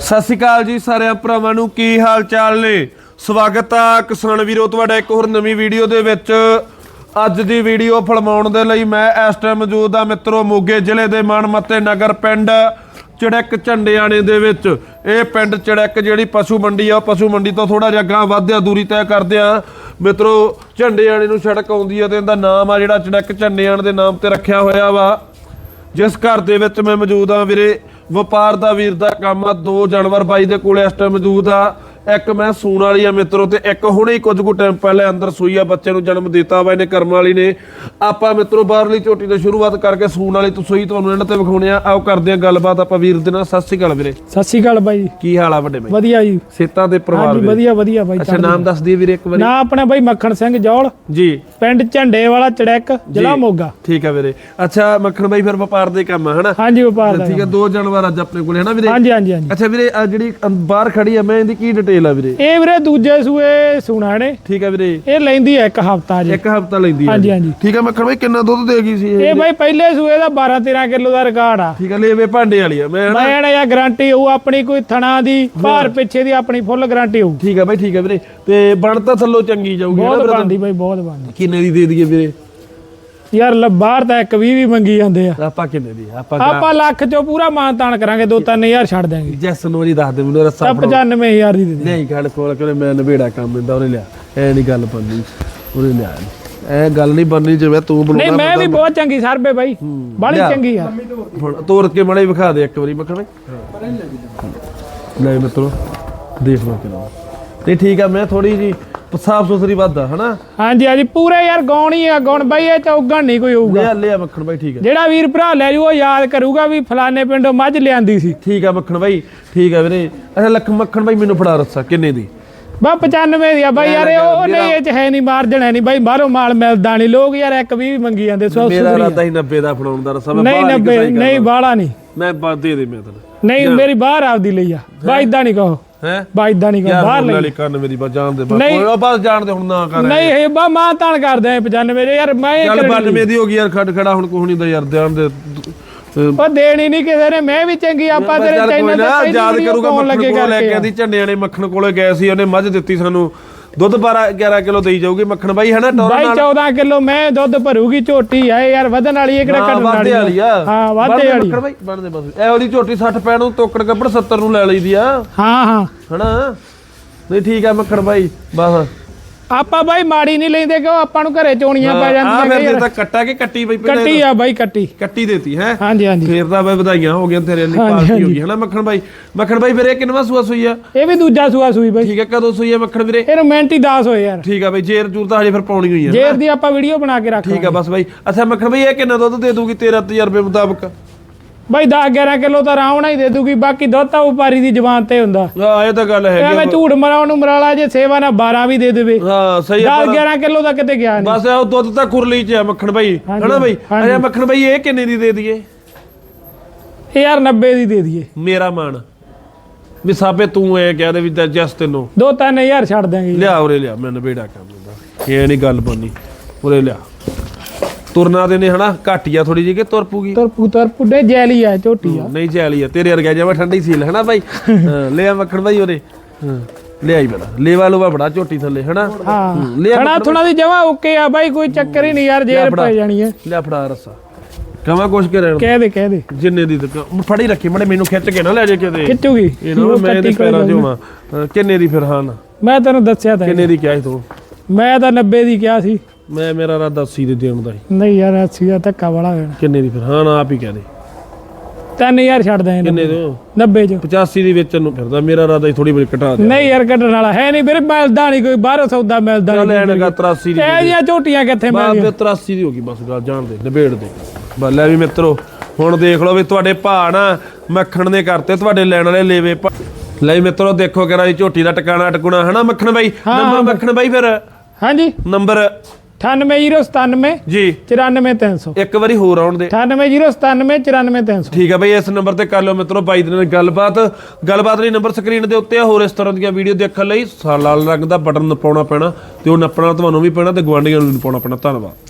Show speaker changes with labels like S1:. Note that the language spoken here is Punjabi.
S1: ਸਤਿ ਸ਼੍ਰੀ ਅਕਾਲ ਜੀ ਸਾਰਿਆਂ ਭਰਾਵਾਂ ਨੂੰ, ਕੀ ਹਾਲ ਚਾਲ ਨੇ? ਸਵਾਗਤ ਆ ਕਿਸਾਨ ਵੀਰੋ, ਤੁਹਾਡਾ ਇੱਕ ਹੋਰ ਨਵੀਂ ਵੀਡੀਓ ਦੇ ਵਿੱਚ। ਅੱਜ ਦੀ ਵੀਡੀਓ ਫਿਲਮਾਉਣ ਦੇ ਲਈ ਮੈਂ ਇਸ ਟਾਈਮ ਮੌਜੂਦ ਆ ਮਿੱਤਰੋ, ਮੋਗੇ ਜ਼ਿਲ੍ਹੇ ਦੇ ਮਾਨਮੱਤੇ ਨਗਰ ਪਿੰਡ ਚੜਕ ਝੰਡਿਆਣੇ ਦੇ ਵਿੱਚ। ਇਹ ਪਿੰਡ ਚੜਕ ਜਿਹੜੀ ਪਸ਼ੂ ਮੰਡੀ ਆ, ਉਹ ਪਸ਼ੂ ਮੰਡੀ ਤੋਂ ਥੋੜਾ ਜਿਹਾ ਗਾਂ ਵੱਧਿਆ ਦੂਰੀ ਤੈਅ ਕਰਦੇ ਆ। ਮਿੱਤਰੋ, ਝੰਡਿਆਣੇ ਨੂੰ ਸੜਕ ਆਉਂਦੀ ਆ ਤੇ ਇਹਦਾ ਨਾਮ ਆ ਜਿਹੜਾ ਚੜਕ ਝੰਡਿਆਣ ਦੇ ਨਾਮ ਤੇ ਰੱਖਿਆ ਹੋਇਆ ਵਾ। ਜਿਸ ਘਰ ਦੇ ਵਿੱਚ ਮੈਂ ਮੌਜੂਦ ਆ ਵੀਰੇ ਵਪਾਰ ਦਾ ਵੀਰ ਦਾ ਕੰਮ ਆ, ਦੋ ਜਾਨਵਰ ਬਾਈ ਦੇ ਕੋਲੇ ਇਸ ਟਾਈਮ ਮੌਜੂਦ ਆ। ਇੱਕ ਮੈਂ ਸੂਣ ਵਾਲੀ ਆ ਮਿੱਤਰੋ ਤੇ ਇੱਕ ਹੁਣੇ ਹੀ ਕੁਝ ਕੁ ਟਾਈਮ ਪਹਿਲੇ ਅੰਦਰ ਸੂਈ ਆ ਬੱਚੇ ਨੂੰ ਜਨਮ ਦਿੱਤਾ ਵਾ ਇਹਨੇ ਕਰਮ ਵਾਲੀ ਨੇ। ਆਪਾਂ ਮਿੱਤਰੋ ਬਾਹਰਲੀ ਝੋਟੀ ਤੋਂ ਸ਼ੁਰੂਆਤ ਕਰਕੇ ਸੂਣ ਵਾਲੀ ਤੋਂ ਸੂਈ ਤੁਹਾਨੂੰ ਇਹਨਾਂ ਤੇ ਵਿਖਾਉਣੇ ਆ। ਆਓ ਕਰਦੇ ਆ ਗੱਲਬਾਤ ਆਪਾਂ ਵੀਰ ਦੇ ਨਾਲ। ਸਤਿ ਸ਼੍ਰੀ ਅਕਾਲ ਵੀਰੇ।
S2: ਸਤਿ ਸ਼੍ਰੀ ਅਕਾਲ ਬਾਈ।
S1: ਕੀ ਹਾਲ ਆ ਵੱਡੇ ਬਾਈ?
S2: ਵਧੀਆ ਜੀ।
S1: ਸੇਤਾਂ ਦੇ ਪਰਿਵਾਰ
S2: ਹਾਂਜੀ ਵਧੀਆ ਵਧੀਆ ਬਾਈ
S1: ਅੱਛਾ ਨਾਮ ਦੱਸ ਦਈਏ ਵੀਰੇ ਇੱਕ ਵਾਰੀ।
S2: ਨਾ ਆਪਣਾ ਬਾਈ ਮੱਖਣ ਸਿੰਘ ਜੌਲ।
S1: ਜੀ।
S2: ਪਿੰਡ ਝੰਡੇ ਵਾਲਾ ਚੜੈਕ ਜ਼ਿਲ੍ਹਾ ਮੋਗਾ।
S1: ਠੀਕ ਆ ਵੀਰੇ। ਅੱਛਾ ਮੱਖਣ ਬਾਈ ਫਿਰ ਵਪਾਰ ਦੇ ਕੰਮ ਆ ਹਨਾ?
S2: ਹਾਂਜੀ ਵਪਾਰ ਦਾ
S1: ਠੀਕ ਆ ਦੋ ਜਾਨਵਰ ਅੱਜ ਆਪਣੇ ਕੋਲੇ ਹਨਾ ਵੀਰੇ?
S2: ਹਾਂਜੀ ਹਾਂਜੀ ਹਾਂਜੀ।
S1: ਅੱਛਾ ਵੀਰੇ ਜਿਹੜੀ ਬਾਹਰ ਖੜੀ ਆ ਮੈਂ ਇਹਦੀ ਕੀ ਡਿਟੇਲ ਆ ਵੀਰੇ।
S2: ਇਹ ਵੀਰੇ ਦੂਜੇ ਸੂਏ ਸੁਣਾ ਨੇ।
S1: ਠੀਕ ਆ ਵੀਰੇ।
S2: ਇਹ ਲੈਂਦੀ ਹੈ ਇੱਕ ਹਫਤਾ ਜੀ।
S1: ਇੱਕ ਹਫਤਾ ਲੈਂਦੀ ਆ
S2: ਹਾਂਜੀ ਹਾਂਜੀ।
S1: ਠੀਕ ਆ ਮੱਖਣ ਬਾਈ ਕਿੰਨਾ ਦੁੱਧ ਦੇ ਗਈ ਸੀ ਇਹ?
S2: ਇਹ ਬਾਈ ਪਹਿਲੇ ਸੂਏ ਦਾ 12 13 ਕਿਲੋ ਦਾ ਰਿਕਾਰਡ ਆ।
S1: ਠੀਕ ਆ ਲੇਵੇ ਭਾਂਡੇ ਵਾਲੀ ਆ। ਮੈਂ ਹਨਾ
S2: ਮੈਂ ਇਹ ਗਾਰੰਟੀ ਹੋਊ ਆਪਣੀ ਕੋਈ ਥਣਾ ਦੀ ਭਾਰ ਪਿੱਛੇ ਦੀ ਆਪਣੀ ਫੁੱਲ ਗਾਰੰਟੀ ਹੋਊ।
S1: ਠੀਕ ਆ ਬਾਈ ਠੀਕ ਆ ਵੀਰੇ। ਤੇ ਬਣ ਤਾਂ ਥੱਲੋਂ ਚੰਗੀ ਜਾਊਗੀ
S2: ਬਹੁਤ
S1: ਨਾ
S2: ਬਣਦੀ ਬਾਈ ਬਹੁਤ ਬਣਦੀ।
S1: ਕਿੰਨੇ ਦੀ ਦੇ ਦਈਏ ਵੀਰੇ?
S2: ਯਾਰ ਲ- ਬਾਹਰ ਤਾਂ ਇੱਕ 20 ਵੀ ਮੰਗੀ ਜਾਂਦੇ ਆ।
S1: ਆਪਾਂ ਕਿੰਨੇ ਦੀ ਆਪਾਂ
S2: ਆਪਾਂ ਲੱਖ ਚੋਂ ਪੂਰਾ ਮਾਨ ਤਾਨ ਕਰਾਂਗੇ 2-3000 ਛੱਡ ਦਿਆਂਗੇ।
S1: ਜੈਸ ਨੂੰ ਜੀ ਦੱਸ ਦੇ ਮੈਨੂੰ ਰੱਸਾ
S2: ਤਾਂ 95000 ਦੀ ਦੇ ਦੇ
S1: ਨਹੀਂ ਗੱਲ ਕੋਲ ਕੋਲੇ ਮੈਂ ਨਵੇੜਾ ਕੰਮ ਦਿੰਦਾ ਉਹਨੇ ਲਿਆ। ਐ ਨਹੀਂ ਗੱਲ ਬਣਨੀ ਉਹਨੇ ਲਿਆ ਐ ਗੱਲ ਨਹੀਂ ਬਣਨੀ ਜਿਵੇਂ ਤੂੰ
S2: ਨਹੀਂ
S1: ਬੁਲਾਉਣਾ
S2: ਮੈਂ ਵੀ ਬਹੁਤ ਚੰਗੀ ਸਰਬੇ ਬਾਈ। ਬਾਲੀ
S1: ਲਿਆ।
S2: ਚੰਗੀ ਆ।
S1: ਹੁਣ ਤੋੜ ਕੇ ਮੜੇ ਵਿਖਾ ਦੇ ਇੱਕ ਵਾਰੀ ਮੱਖਣ। ਲੈ ਮਿੱਤਰੋ ਦੇਖ ਲਓ ਤੇ ਠੀਕ ਆ ਮੈਂ ਥੋੜੀ ਜੀ ਸਾਫ਼ ਸੁਥਰੀ ਵੱਧਾ ਹਨਾ?
S2: ਹਾਂਜੀ ਹਾਂਜੀ ਪੂਰੇ ਯਾਰ ਗੌਣ ਹੀ ਆ ਗੌਣ ਬਾਈ ਇਹ ਚੌਗਣ ਨਹੀਂ ਕੋਈ ਹੋਊਗਾ।
S1: ਲਿਆ ਲਿਆ ਮੱਖਣ ਬਾਈ ਠੀਕ ਆ।
S2: ਜਿਹੜਾ ਵੀਰ ਭਰਾ ਲੈ ਜੂ ਉਹ ਯਾਦ ਕਰੂਗਾ ਵੀ ਫਲਾਣੇ ਪਿੰਡੋਂ ਮੱਝ ਲਿਆਂਦੀ ਸੀ।
S1: ਠੀਕ ਆ ਮੱਖਣ ਬਾਈ ਠੀਕ ਆ ਵੀਰੇ। ਅੱਛਾ ਲੱਖ ਮੱਖਣ ਬਾਈ ਮੈਨੂੰ ਫੜਾ ਰੱਸਾ ਕਿੰਨੇ ਦੀ?
S2: ਬਾ 95 ਦੀ ਆ ਬਾਈ ਯਾਰ ਇਹ ਉਹ ਨਹੀਂ ਇਹ ਚ ਹੈ ਨਹੀਂ ਮਾਰਜਣ ਹੈ ਨਹੀਂ ਬਾਈ ਬਾਹਰੋਂ ਮਾਲ ਮਿਲਦਾ ਨਹੀਂ। ਲੋਕ ਯਾਰ ਇੱਕ ਵੀ ਮੰਗੀ ਜਾਂਦੇ ਸੌ
S1: ਮੇਰਾ ਇਰਾਦਾ ਹੀ 90 ਦਾ ਫੜਾਉਣ ਦਾ ਰੱਸਾ ਮੈਂ
S2: ਨਹੀਂ
S1: ਬਾਹਰ
S2: 90
S1: ਕਸਾਈ
S2: ਨਹੀਂ ਬਾਹਲਾ ਨਹੀਂ।
S1: ਮੈਂ ਦੇ ਦੇ ਮੈਂ ਤੈਨੂੰ।
S2: ਨਹੀਂ ਮੇਰੀ ਬਾਹਰ ਆਪਦੀ ਲਈ ਆ। ਬਾ ਇਦਾਂ ਨਹੀਂ ਕਹੋ।
S1: ਹੈ?
S2: ਬਾ ਇਦਾਂ ਨਹੀਂ ਕਹੋ
S1: ਯਾਰ
S2: ਬਾਹਰ
S1: ਬਸ ਜਾਣ ਦੇ ਬਸ
S2: ਨਹੀਂ।
S1: ਕੋਈ- ਉਹ ਬਸ ਜਾਣ ਦੇ ਹੁਣ ਨਾ ਕਰ
S2: ਨਹੀਂ ਇਹ। ਬਾ ਮਾਂ ਤਾਨ ਕਰਦੇ ਆ 95 ਦੇ। ਯਾਰ ਮੈਂ
S1: ਚੱਲ
S2: ਕਰਨੀ
S1: 92 ਦੀ ਹੋ ਗਈ ਯਾਰ ਖੜ ਖੜਾ ਹੁਣ ਕੋਈ ਨਹੀਂ ਦਾ ਯਾਰ ਜਾਣ ਦੇ।
S2: ਉਹ ਦੇਣੀ ਨਹੀਂ ਕਿਸੇ ਨੇ ਮੈਂ ਵੀ ਚੰਗੀ ਆਪਾਂ ਤੇਰੇ ਚੈਨਲ
S1: ਨਾ
S2: ਤੇ
S1: ਯਾਦ ਕਰੂਗਾ ਮੱਖਣ ਕੋਲ ਲੈ ਕੇ ਆਂਦੀ ਝੰਡੇ ਵਾਲੇ ਮੱਖਣ ਕੋਲੇ ਗਏ ਸੀ ਉਹਨੇ ਮੱਝ ਦਿੱਤੀ ਸਾਨੂੰ। ਦੁੱਧ 12 11 ਕਿਲੋ ਦੇਈ ਜਾਊਗੀ ਮੱਖਣ ਬਾਈ ਹੈ ਨਾ ਟੋਰਾ
S2: ਬਾਈ 14 ਕਿਲੋ ਮੈਂ ਦੁੱਧ ਭਰੂਗੀ ਝੋਟੀ ਇਹ ਯਾਰ ਵਧਣ ਵਾਲੀ ਇਹ ਕਿਹੜਾ ਘਟਣ
S1: ਵਾਲੀ ਆ।
S2: ਹਾਂ ਵਾਧੇ ਵਾਲੀ।
S1: ਮੱਖਣ ਬਾਈ ਬਣਦੇ ਬਸ ਇਹੋ ਦੀ ਝੋਟੀ 60 ਪੈਣ ਨੂੰ ਤੋਕੜ ਕੱਪੜ 70 ਨੂੰ ਲੈ ਲਈਦੀ ਆ।
S2: ਹਾਂ ਹਾਂ।
S1: ਹਨਾ? ਨਹੀਂ ਠੀਕ ਆ ਮੱਖਣ ਬਾਈ ਬਸ।
S2: ਆਪਾਂ ਬਾਈ ਮਾੜੀ ਨਹੀਂ ਲੈਂਦੇ ਕਿਉਂ? ਆਪਾਂ ਨੂੰ ਘਰੇ ਚੋਣੀਆਂ ਪੈ
S1: ਆ
S2: ਜਾਂਦੀਆਂ
S1: ਫਿਰ
S2: ਕਈ ਵਾਰ।
S1: ਤਾਂ ਕੱਟਾ ਕੇ ਕੱਟੀ ਬਈ ਪਹਿਲੇ
S2: ਕੱਟੀ ਆ ਬਾਈ ਕੱਟੀ।
S1: ਕੱਟੀ ਦੇਤੀ ਹੈ?
S2: ਹਾਂਜੀ ਹਾਂਜੀ।
S1: ਫੇਰ ਤਾਂ ਬਈ ਵਧਾਈਆਂ ਹੋ ਗਈਆਂ ਤੇਰੇ ਲਈ
S2: ਹਾਂਜੀ,
S1: ਪਾਰਟੀ ਹੋ। ਗਈ। ਹਨਾ ਮੱਖਣ ਬਾਈ? ਮੱਖਣ ਬਾਈ ਫਿਰ ਇਹ ਕਿੰਨਵਾ ਸੂਆ ਸੂਈ ਆ?
S2: ਇਹ ਵੀ ਦੂਜਾ ਸੂਆ ਸੂਈ ਬਾਈ।
S1: ਠੀਕ ਹੈ ਕਦੋਂ ਸੂਈ ਆ ਮੱਖਣ ਵੀਰੇ?
S2: ਇਹਨੂੰ ਮਿੰਟ ਹੀ 10 ਹੋਏ ਯਾਰ।
S1: ਠੀਕ ਆ ਬਈ ਜੇਰ ਜੂਰ ਤਾਂ ਹਜੇ ਫਿਰ ਪਾਉਣੀ ਹੋਈ ਆ।
S2: ਜੇਰ ਦੀ ਆਪਾਂ ਵੀਡੀਓ ਬਣਾ ਕੇ ਰੱਖ
S1: ਠੀਕ ਆ ਬਸ ਬਾਈ। ਅੱਛਾ ਮੱਖਣ ਬਾਈ ਇਹ ਕਿੰਨਾ ਦੁੱਧ ਦੇ ਦੂਗੀ 13 ਤਜਰਬੇ ਮੁਤਾਬਕ?
S2: ਬਾਈ 10 11 ਕਿਲੋ ਤਾਂ ਆਰਾਮ ਨਾਲ ਹੀ ਦੇ ਦੂਗੀ ਬਾਕੀ ਦੁੱਧ ਤਾਂ ਵਪਾਰੀ ਦੀ ਜ਼ੁਬਾਨ ਤੇ ਹੁੰਦਾ।
S1: ਹਾਂ ਇਹ ਤਾਂ ਗੱਲ
S2: ਐਵੇਂ
S1: ਹੈਗੀ ਆ।
S2: ਝੂਠ ਮਰਾਉਣ ਨੂੰ ਮਰਾਲਾ ਜੇ ਸੇਵਾ ਨਾਲ 12 ਵੀ ਦੇ ਦੇਵੇ।
S1: ਹਾਂ ਸਹੀ
S2: 10 11 ਕਿਲੋ ਤਾਂ ਕਿਤੇ ਗਿਆ ਨਹੀਂ।
S1: ਬਸ ਉਹ ਦੁੱਧ ਤਾਂ ਕੁਰਲੀ ਚ ਆ ਮੱਖਣ ਬਾਈ। ਹਨਾ ਬਾਈ। ਅੱਛਾ ਮੱਖਣ ਬਾਈ ਇਹ ਕਿੰਨੇ ਦੀ ਦੇ ਦਈਏ?
S2: ਯਾਰ 90 ਦੀ ਦੇ ਦਈਏ।
S1: ਮੇਰਾ ਮਾਨ ਵੀ ਸਾਬੇ ਤੂੰ ਐ ਕਹਿ ਦੇ ਵੀ ਜਸ ਤੈਨੂੰ।
S2: 2-3000 ਛੱਡ ਦਾਂਗੇ
S1: ਲਿਆ ਉਰੇ ਲਿਆ ਮੈਂ ਨਵੇੜਾ ਕੰਮ ਇਹ ਨਹੀਂ ਗੱਲ ਬਣਨੀ ਉਰੇ ਲਿਆ। ਤੁਰਨਾ ਦੇ ਨੇ ਹਨਾ ਘਾਟੀਆ ਥੋੜੀ ਜਿਹੀ ਕਿ ਤੁਰ ਪੂਗੀ
S2: ਤੁਰ ਪੁੱਤਰ ਪੁੱਡੇ ਜੈਲੀ ਆ ਝੋਟੀ ਆ।
S1: ਨਹੀਂ ਚੈਲੀ ਆ ਤੇਰੇ ਵਰਗਾ ਜਿਵੇਂ ਠੰਡੀ ਸੀਲ ਹਨਾ ਬਾਈ ਹਾਂ, ਲਿਆ ਮੱਖਣ ਬਾਈ ਉਰੇ ਹਾਂ ਲਿਆਈ ਬੜਾ। ਲੇਵਾ ਲੋਵਾ ਬੜਾ ਝੋਟੀ ਥੱਲੇ ਹਨਾ?
S2: ਹਾਂ।
S1: ਲਿਆ
S2: ਖਣਾ ਥੁਣਾ ਦੀ ਜਮਾ ਓਕੇ ਆ ਬਾਈ ਕੋਈ ਚੱਕਰ ਹੀ ਨਹੀਂ ਯਾਰ ਜੇਰ ਪੈ ਜਾਣੀ ਹੈ।
S1: ਲਿਆ ਫੜਾ ਰਸਾ। ਕਮਾ ਕੁਛ ਕੇ ਰਹਿਣ
S2: ਕਹਿ ਦੇ ਕਹਿ ਦੇ।
S1: ਜਿੰਨੇ ਦੀ ਦੁਕਾਨ ਫੜੀ ਰੱਖੀ ਮੜੇ ਮੈਨੂੰ ਖਿੱਚ ਕੇ ਨਾ ਲੈ ਜਾ ਕਿਤੇ।
S2: ਖਿੱਚੂਗੀ।
S1: ਇਹ ਨਾ ਮੈਂ ਇਹਦੇ ਪੈਰਾਂ 'ਚ ਹੋਵਾਂ। ਕਿੰਨੇ ਦੀ ਫਿਰ ਹਾਂ ਨਾ?
S2: ਮੈਂ ਤੈਨੂੰ ਦੱਸਿਆ ਤਾਂ।
S1: ਕਿੰਨੇ ਦੀ ਕਿਹਾ ਸੀ ਤੂੰ?
S2: ਮੈਂ ਤਾਂ 90 ਦੀ ਕਿਹਾ ਸੀ।
S1: ਮੈਂ ਮੇਰਾ ਰਾਦਾ 80 ਦੇ ਦੇਣ ਦਾ ਸੀ
S2: ਨਹੀਂ ਯਾਰ ਅੱਸੀ ਦਾ ਧੱਕਾ ਬੜਾ ਹੋਣਾ
S1: ਕਿੰਨੇ ਦੀ ਫਿਰ? ਹਾਂ ਨਾ ਆਪ ਹੀ ਕਹਿ ਦੇ।
S2: 3000 ਛੱਡ ਦਾਂ
S1: ਕਿੰਨੇ ਦੇ
S2: 90 ਚ।
S1: 85 ਦੀ ਵੇਚਣ ਨੂੰ ਫਿਰਦਾ। ਮੇਰਾ ਰਾਦਾ ਹੀ ਥੋੜੀ ਬੜੀ ਘਟਾ ਦੇ
S2: ਨਹੀਂ ਯਾਰ ਕੱਢਣ ਵਾਲਾ ਹੈ ਨਹੀਂ ਵੀਰੇ ਮਿਲਦਾ ਨਹੀਂ ਕੋਈ। ਬਾਹਰੋਂ ਸੌਦਾ ਮਿਲਦਾ ਨਹੀਂ।
S1: ਐਨਗਾ 83 ਦੀ।
S2: ਇਹ ਜੀਆਂ ਝੋਟੀਆਂ ਕਿੱਥੇ ਮਿਲਦੀਆਂ?
S1: ਫਿਰ 83 ਦੀ ਹੋ ਗਈ ਬਸ ਗੱਲ ਜਾਣ ਦੇ ਨਿਬੇੜ ਦੇ। ਬਸ ਲੈ ਵੀ ਮਿੱਤਰੋ ਹੁਣ ਦੇਖ ਲਓ ਵੀ ਤੁਹਾਡੇ ਭਾਅ ਨਾ ਮੱਖਣ ਦੇ ਕਰਤੇ ਤੁਹਾਡੇ ਲੈਣ ਵਾਲੇ ਲੇਵੇ ਭਾ- ਲੈ ਮਿੱਤਰੋ ਦੇਖੋ ਕਿਹੜਾ ਦੀ ਝੋਟੀ ਦਾ ਟਿਕਾਣਾ ਟਕੁਣਾ ਹਨਾ ਮੱਖਣ ਬਾਈ? ਨੰਬਰ ਮੱਖਣ ਬਾਈ ਫਿਰ?
S2: ਹਾਂਜੀ।
S1: ਨੰਬਰ
S2: 98097
S1: ਜੀ।
S2: 94300
S1: ਇੱਕ ਵਾਰੀ ਹੋਰ ਆਉਣ ਦੇ।
S2: 98097 94300
S1: ਠੀਕ ਹੈ ਬਈ ਇਸ ਨੰਬਰ ਤੇ ਕਰ ਲਓ ਮਿੱਤਰੋ ਬਾਈ ਦੇ ਨਾਲ ਗੱਲਬਾਤ। ਗੱਲਬਾਤ ਲਈ ਨੰਬਰ ਸਕਰੀਨ ਦੇ ਉੱਤੇ ਆ ਹੋਰ ਇਸ ਤਰ੍ਹਾਂ ਦੀਆਂ ਵੀਡੀਓ ਦੇਖਣ ਲਈ ਲਾਲ ਰੰਗ ਦਾ ਬਟਨ ਨਪਾਉਣਾ ਪੈਣਾ ਤੇ ਉਹ ਨੱਪਣਾ ਤੁਹਾਨੂੰ ਵੀ ਪੈਣਾ ਤੇ ਗਵਾਂਢੀਆਂ ਨੂੰ ਵੀ ਨਪਾਉਣਾ ਪੈਣਾ। ਧੰਨਵਾਦ।